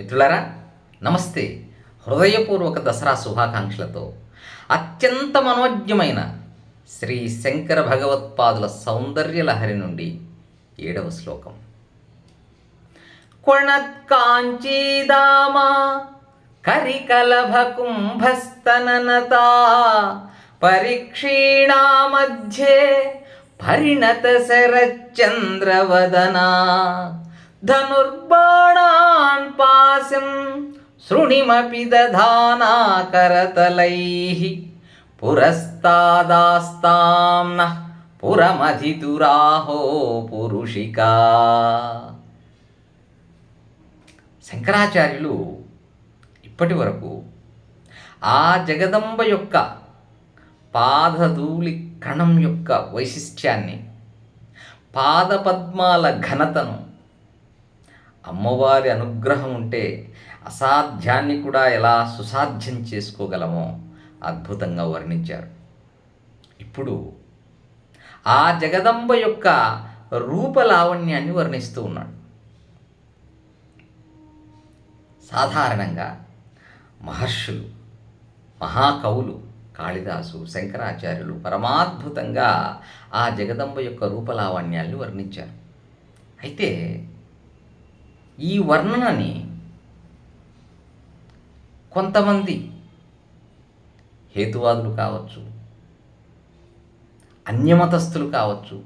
మిత్రులారా నమస్తే. హృదయపూర్వక దసరా శుభాకాంక్షలతో అత్యంత మనోజ్ఞమైన శ్రీ శంకర భగవత్పాదుల సౌందర్యలహరి నుండి ఏడవ శ్లోకం. కొణత్కాంచీదామా కరికలభ కుంభస్తననతా పరిక్షీణా మధ్యే పరిణత శరచంద్రవదనా धनुर्बाणान् पाशं शृणिमपि दधानाकरतलैः पुरस्तादास्तां नः पुरमधितुराहो पुरुषिका। పురుషికా శంకరాచార్యులు ఇప్పటి వరకు ఆ జగదంబ యొక్క పాదధూళి కణం యొక్క వైశిష్ట్యాన్ని పాదపద్మాల ఘనతను అమ్మవారి అనుగ్రహం ఉంటే అసాధ్యాన్ని కూడా ఎలా సుసాధ్యం చేసుకోగలమో అద్భుతంగా వర్ణించారు. ఇప్పుడు ఆ జగదంబ యొక్క రూపలావణ్యాన్ని వర్ణిస్తూ ఉన్నాడు. సాధారణంగా మహర్షులు మహాకవులు కాళిదాసు శంకరాచార్యులు పరమాద్భుతంగా ఆ జగదంబ యొక్క రూపలావణ్యాన్ని వర్ణించారు. అయితే ఈ వర్ణనని కొంతమంది హేతువాదులు కావచ్చు అన్యమతస్థులు కావచ్చు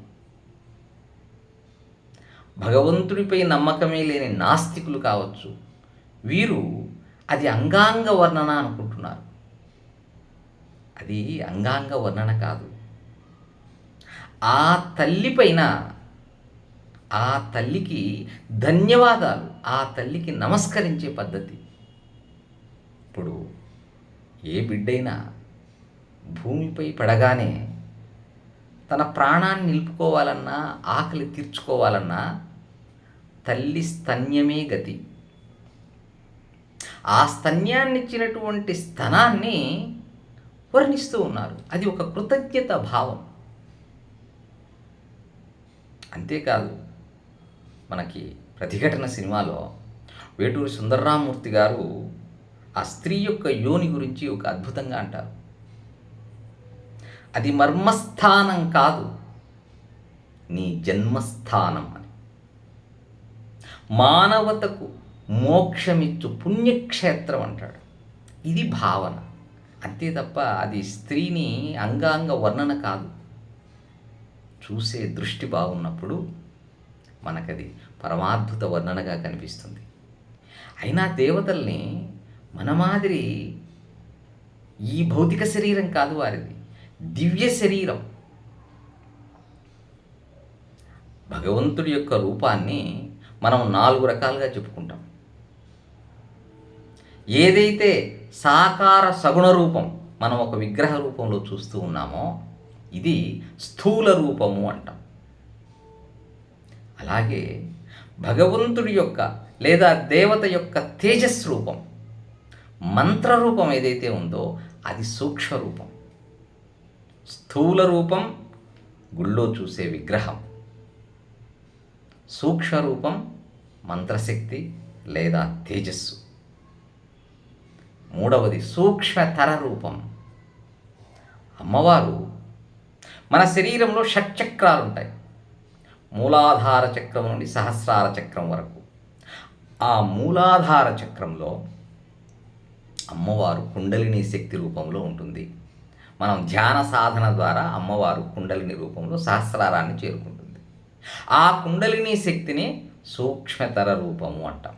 భగవంతుడిపై నమ్మకమే లేని నాస్తికులు కావచ్చు వీరు అది అంగాంగ వర్ణన అనుకుంటున్నారు. అది అంగాంగ వర్ణన కాదు. ఆ తల్లి పైన ఆ తల్లికి ధన్యవాదాలు ఆ తల్లికి నమస్కరించే పద్ధతి. ఇప్పుడు ఏ బిడ్డైనా భూమిపై పడగానే తన ప్రాణాన్ని నిలుపుకోవాలన్నా ఆకలి తీర్చుకోవాలన్నా తల్లి స్తన్యమే గతి. ఆ స్తన్యాన్ని ఇచ్చినటువంటి స్తనాన్ని వర్ణిస్తూ ఉన్నారు. అది ఒక కృతజ్ఞత భావం. అంతేకాదు మనకి ప్రతిఘటన సినిమాలో వేటూరి సుందర్రామూర్తి గారు ఆ స్త్రీ యొక్క యోని గురించి ఒక అద్భుతంగా అంటారు. అది మర్మస్థానం కాదు. నీ జన్మస్థానం అని. మానవతకు మోక్షమిచ్చు పుణ్యక్షేత్రం అంటాడు. ఇది భావన. అంతే తప్ప అది స్త్రీని అంగాంగ వర్ణన కాదు. చూసే దృష్టి బాగున్నప్పుడు మనకది పరమాద్భుత వర్ణనగా కనిపిస్తుంది. అయినా దేవతల్ని మన మాదిరి ఈ భౌతిక శరీరం కాదు వారిది. దివ్య శరీరం. భగవంతుడి యొక్క రూపాన్ని మనం నాలుగు రకాలుగా చెప్పుకుంటాం. ఏదైతే సాకార సగుణ రూపం మనం ఒక విగ్రహ రూపంలో చూస్తూ ఉన్నామో ఇది స్థూల రూపము అంటాం. అలాగే భగవంతుడి యొక్క లేదా దేవత యొక్క తేజస్ రూపం మంత్ర రూపం ఏదైతే ఉందో అది సూక్ష్మ రూపం స్థూల రూపం గుళ్ళో చూసే విగ్రహం. సూక్ష్మ రూపం మంత్రశక్తి లేదా తేజస్సు. మూడవది సూక్ష్మతర రూపం. అమ్మవారు మన శరీరంలో షట్చక్రాలు ఉంటాయి మూలాధార చక్రం నుండి సహస్రార చక్రం వరకు. ఆ మూలాధార చక్రంలో అమ్మవారు కుండలిని శక్తి రూపంలో ఉంటుంది. మనం ధ్యాన సాధన ద్వారా అమ్మవారు కుండలిని రూపంలో సహస్రారాన్ని చేరుకుంటుంది. ఆ కుండలిని శక్తిని సూక్ష్మతర రూపము అంటాం.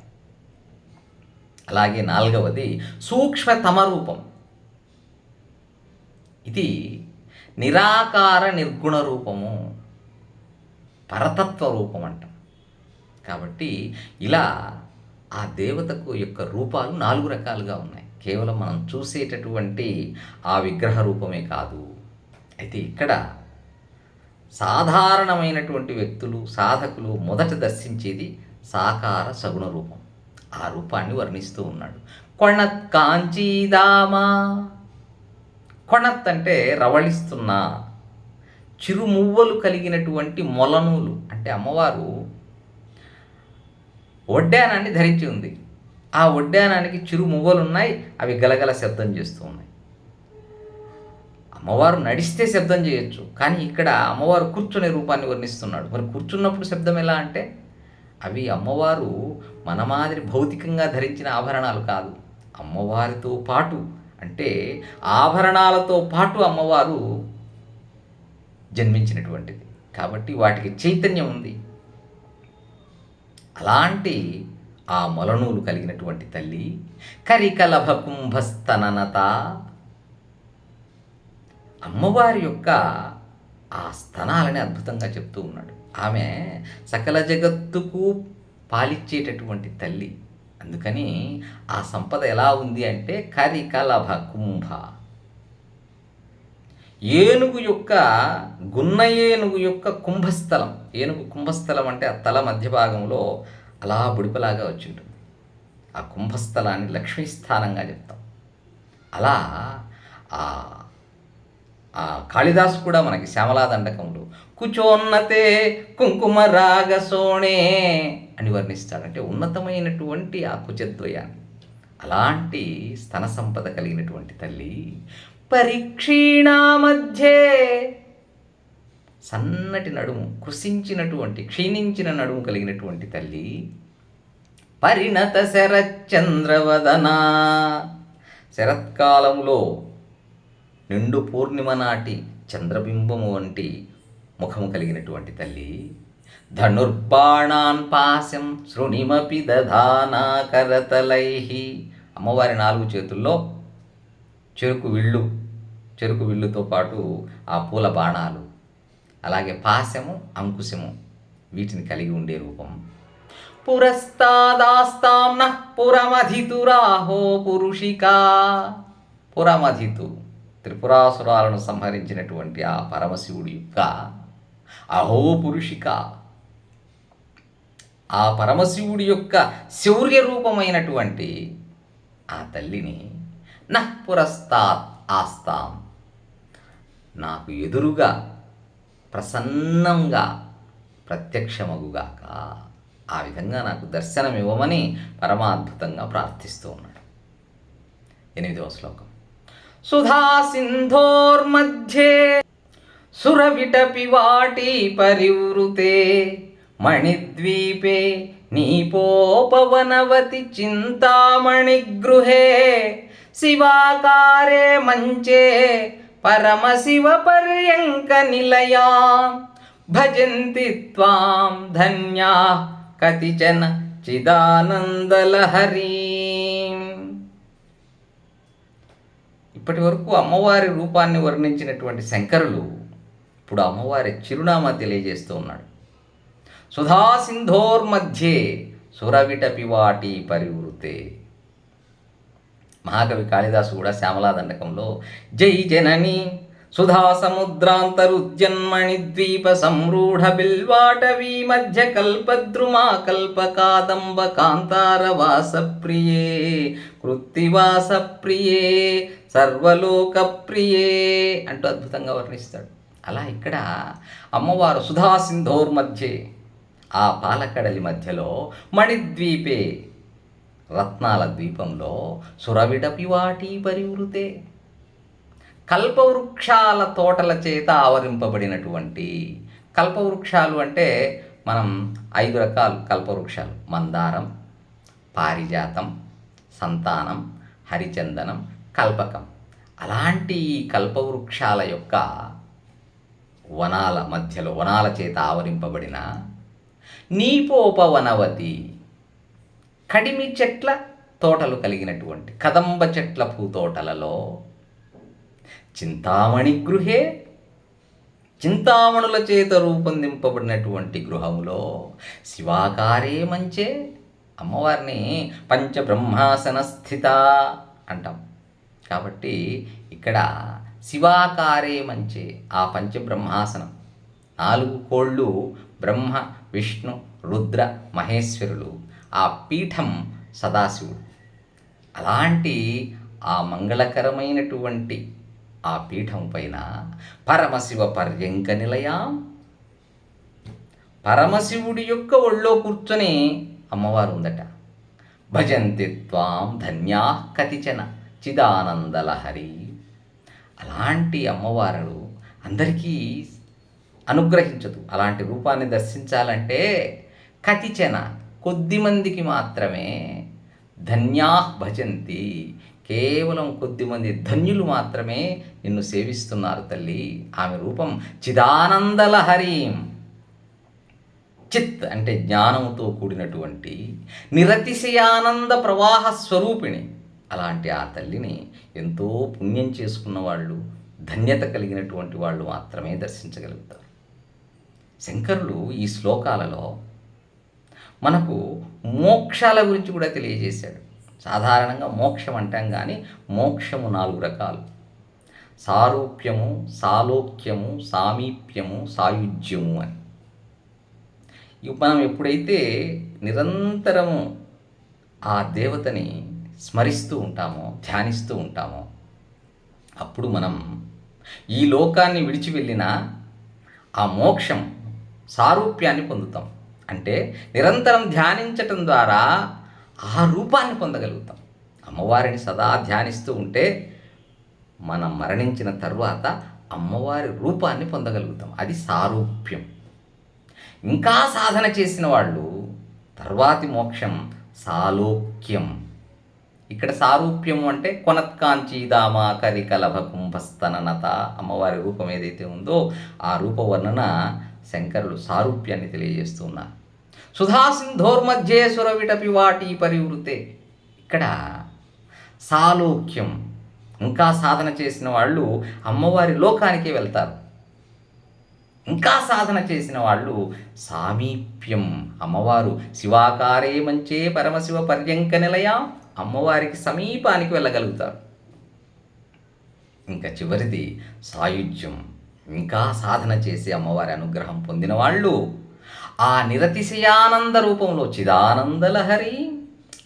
అలాగే నాలుగవది సూక్ష్మతమ రూపం. ఇది నిరాకార నిర్గుణ రూపము. పరతత్వ రూపం అంటాం. కాబట్టి ఇలా ఆ దేవతకు యొక్క రూపాలు నాలుగు రకాలుగా ఉన్నాయి. కేవలం మనం చూసేటటువంటి ఆ విగ్రహ రూపమే కాదు. అయితే ఇక్కడ సాధారణమైనటువంటి వ్యక్తులు సాధకులు మొదట దర్శించేది సాకార సగుణ రూపం. ఆ రూపాన్ని వర్ణిస్తూ ఉన్నాడు. కొణత్ కాంచీదామా కొణత్ అంటే రవళిస్తున్న చిరుమువ్వలు కలిగినటువంటి మొలనూలు అంటే అమ్మవారు వడ్డానాన్ని ధరించి ఉంది. ఆ వడ్డానానికి చిరు మువ్వలు ఉన్నాయి అవి గలగల శబ్దం చేస్తూ ఉన్నాయి. అమ్మవారు నడిస్తే శబ్దం చేయొచ్చు కానీ ఇక్కడ అమ్మవారు కూర్చునే రూపాన్ని వర్ణిస్తున్నాడు. మరి కూర్చున్నప్పుడు శబ్దం ఎలా అంటే అవి అమ్మవారు మన మాదిరి భౌతికంగా ధరించిన ఆభరణాలు కాదు. అమ్మవారితో పాటు అంటే ఆభరణాలతో పాటు అమ్మవారు జన్మించినటువంటిది. కాబట్టి వాటికి చైతన్యం ఉంది. అలాంటి ఆ మొలనూలు కలిగినటువంటి తల్లి కరికలభ కుంభస్తననత అమ్మవారి యొక్క ఆ స్తనాలని అద్భుతంగా చెప్తూ ఉన్నాడు. ఆమె సకల జగత్తుకు పాలిచ్చేటటువంటి తల్లి. అందుకని ఆ సంపద ఎలా ఉంది అంటే కరికలభ కుంభ ఏనుగు యొక్క గున్న ఏనుగు యొక్క కుంభస్థలం. ఏనుగు కుంభస్థలం అంటే ఆ తల మధ్య భాగంలో అలా బుడిపలాగా వచ్చి ఉంటుంది ఆ కుంభస్థలాన్ని లక్ష్మీ స్థానంగా చెప్తాం. అలా ఆ ఆ కాళిదాసు కూడా మనకి శ్యామలాదండకములు కుచోన్నతే కుంకుమ రాగసోణే అని వర్ణిస్తాడంటే ఉన్నతమైనటువంటి ఆ కుచద్వయాన్ని అలాంటి స్తన సంపద కలిగినటువంటి తల్లి పరిక్షీణామధ్యే సన్నటి నడుము కృషించినటువంటి క్షీణించిన నడుము కలిగినటువంటి తల్లి పరిణత శరచంద్రవదన శరత్కాలంలో నిండు పూర్ణిమ నాటి చంద్రబింబము వంటి ముఖము కలిగినటువంటి తల్లి ధనుర్బాణాన్ పాశం శృణిమపి దధానా కరతలై అమ్మవారి నాలుగు చేతుల్లో చెరుకు విళ్ళు చెరుకు విల్లుతో పాటు ఆ పూల బాణాలు అలాగే పాశము అంకుశము వీటిని కలిగి ఉండే రూపం. పురస్తాదాస్తాం పురమధితురాహో పురుషికా. పురమధితు త్రిపురాసురాలను సంహరించినటువంటి ఆ పరమశివుడి యొక్క అహో పురుషిక. ఆ పరమశివుడి యొక్క శౌర్య రూపమైనటువంటి ఆ తల్లిని నః పురస్తాత్ ఆస్తాం. నాకు ఎదురుగా ప్రసన్నంగా ప్రత్యక్షమగుగాక ఆ విధంగా నాకు దర్శనం ఇవ్వమని పరమాద్భుతంగా ప్రార్థిస్తూ ఉన్నాడు. ఎనిమిదవ శ్లోకం. సుధా సింధోర్మధ్యే సురవిటపి వాటి పరివృతే మణిద్వీపే నీపోపవనవతి చింతామణిగృహే శివాకారే మంచే పరమశివ పర్యంక నిలయా భజంతి త్వాం ధన్యా కతిచన చిదానందలహరీ. ఇప్పటి వరకు అమ్మవారి రూపాన్ని వర్ణించినటువంటి శంకరులు ఇప్పుడు అమ్మవారి చిరునామా తెలియజేస్తూ ఉన్నాడు. సుధా సింధోర్మధ్యే సురవిటపి వాటి పరివృతే. మహాకవి కాళిదాసు కూడా శ్యామలా దండకంలో జై జనని సుధా సముద్రాంతరుజన్మణి ద్వీప సంరూఢ బిల్వాటవీ మధ్య కల్పద్రుమా కల్పకాదంబ కాంతార వాస ప్రియే కృత్తివాస ప్రియే సర్వలోక ప్రియే అంటూ అద్భుతంగా వర్ణిస్తాడు. అలా ఇక్కడ అమ్మవారు సుధా సింధోర్ మధ్య ఆ పాలకడలి మధ్యలో మణిద్వీపే రత్నాల ద్వీపంలో సురవిడపి వాటి పరివృతే కల్పవృక్షాల తోటల చేత ఆవరింపబడినటువంటి కల్పవృక్షాలు అంటే మనం ఐదు రకాలు కల్పవృక్షాలు. మందారం పారిజాతం సంతానం హరిచందనం కల్పకం. అలాంటి కల్పవృక్షాల యొక్క వనాల మధ్యలో వనాల చేత ఆవరింపబడిన నీపోపవనవతి కడిమి చెట్ల తోటలు కలిగినటువంటి కదంబ చెట్ల పూతోటలలో చింతామణి గృహే చింతామణుల చేత రూపొందింపబడినటువంటి గృహములో శివాకారే మంచే అమ్మవారిని పంచబ్రహ్మాసన స్థిత అంటాం. కాబట్టి ఇక్కడ శివాకారే మంచే ఆ పంచబ్రహ్మాసనం. నాలుగు కోళ్ళు బ్రహ్మ విష్ణు రుద్ర మహేశ్వరులు ఆ పీఠం సదాశివుడు. అలాంటి ఆ మంగళకరమైనటువంటి ఆ పీఠం పైన పరమశివ పర్యంక నిలయం. పరమశివుడి యొక్క ఒళ్ళో కూర్చొని అమ్మవారు ఉందట భజంతి త్వాం ధన్యా కతిచన చిదానందలహరి అలాంటి అమ్మవారు అందరికీ అనుగ్రహించదు. అలాంటి రూపాన్ని దర్శించాలంటే కతిచన కొద్దిమందికి మాత్రమే ధన్యా భజంతి. కేవలం కొద్దిమంది ధన్యులు మాత్రమే నిన్ను సేవిస్తున్నారు తల్లి. ఆమె రూపం చిదానందలహరీం. చిత్ అంటే జ్ఞానముతో కూడినటువంటి నిరతిశయానంద ప్రవాహ స్వరూపిణి. అలాంటి ఆ తల్లిని ఎంతో పుణ్యం చేసుకున్న వాళ్ళు ధన్యత కలిగినటువంటి వాళ్ళు మాత్రమే దర్శించగలుగుతారు. శంకరులు ఈ శ్లోకాలలో మనకు మోక్షాల గురించి కూడా తెలియజేశాడు. సాధారణంగా మోక్షం అంటాం కానీ మోక్షము నాలుగు రకాలు. సారూప్యము సాలోక్యము సామీప్యము సాయుజ్యము అని. మనం ఎప్పుడైతే నిరంతరము ఆ దేవతని స్మరిస్తూ ఉంటామో ధ్యానిస్తూ ఉంటామో అప్పుడు మనం ఈ లోకాన్ని విడిచి వెళ్ళిన ఆ మోక్షం సారూప్యాన్ని పొందుతాం. అంటే నిరంతరం ధ్యానించటం ద్వారా ఆ రూపాన్ని పొందగలుగుతాం. అమ్మవారిని సదా ధ్యానిస్తూ ఉంటే మనం మరణించిన తరువాత అమ్మవారి రూపాన్ని పొందగలుగుతాం. అది సారూప్యం. ఇంకా సాధన చేసిన వాళ్ళు తర్వాతి మోక్షం సాలోక్యం. ఇక్కడ సారూప్యము అంటే కొనత్కాంచి దామ కరికలభ కుంభస్తననత అమ్మవారి రూపం ఏదైతే ఉందో ఆ రూపవర్ణన శంకరులు సారూప్యాన్ని తెలియజేస్తున్నారు సుధా సింధోర్మధ్యే సురవిటపి వాటి పరివృతే ఇక్కడ సాలోక్యం ఇంకా సాధన చేసిన వాళ్ళు అమ్మవారి లోకానికి వెళ్తారు. ఇంకా సాధన చేసిన వాళ్ళు సామీప్యం అమ్మవారు శివాకారే మంచే పరమశివ పర్యంక నిలయ అమ్మవారికి సమీపానికి వెళ్ళగలుగుతారు. ఇంకా చివరిది సాయుధ్యం. ఇంకా సాధన చేసి అమ్మవారి అనుగ్రహం పొందిన వాళ్ళు ఆ నిరతిశయానంద రూపంలో చిదానందలహరి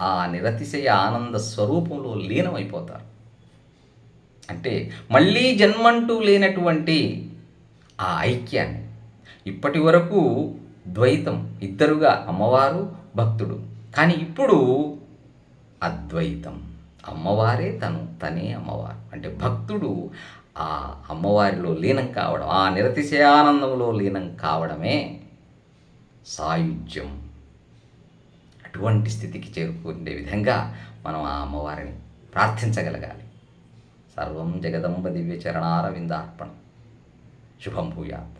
ఆ నిరతిశయ ఆనంద స్వరూపంలో లీనమైపోతారు. అంటే మళ్ళీ జన్మంటూ లేనటువంటి ఆ ఐక్యాన్ని ఇప్పటి వరకు ద్వైతం ఇద్దరుగా అమ్మవారు భక్తుడు. కానీ ఇప్పుడు అద్వైతం. అమ్మవారే తను తనే అమ్మవారు. అంటే భక్తుడు ఆ అమ్మవారిలో లీనం కావడం ఆ నిరతిశయానందంలో లీనం కావడమే సాయుధ్యం. అటువంటి స్థితికి చేరుకునే విధంగా మనం ఆ అమ్మవారిని ప్రార్థించగలగాలి. సర్వం జగదంబ దివ్య చరణారవిందార్పణం. శుభం భూయాత్.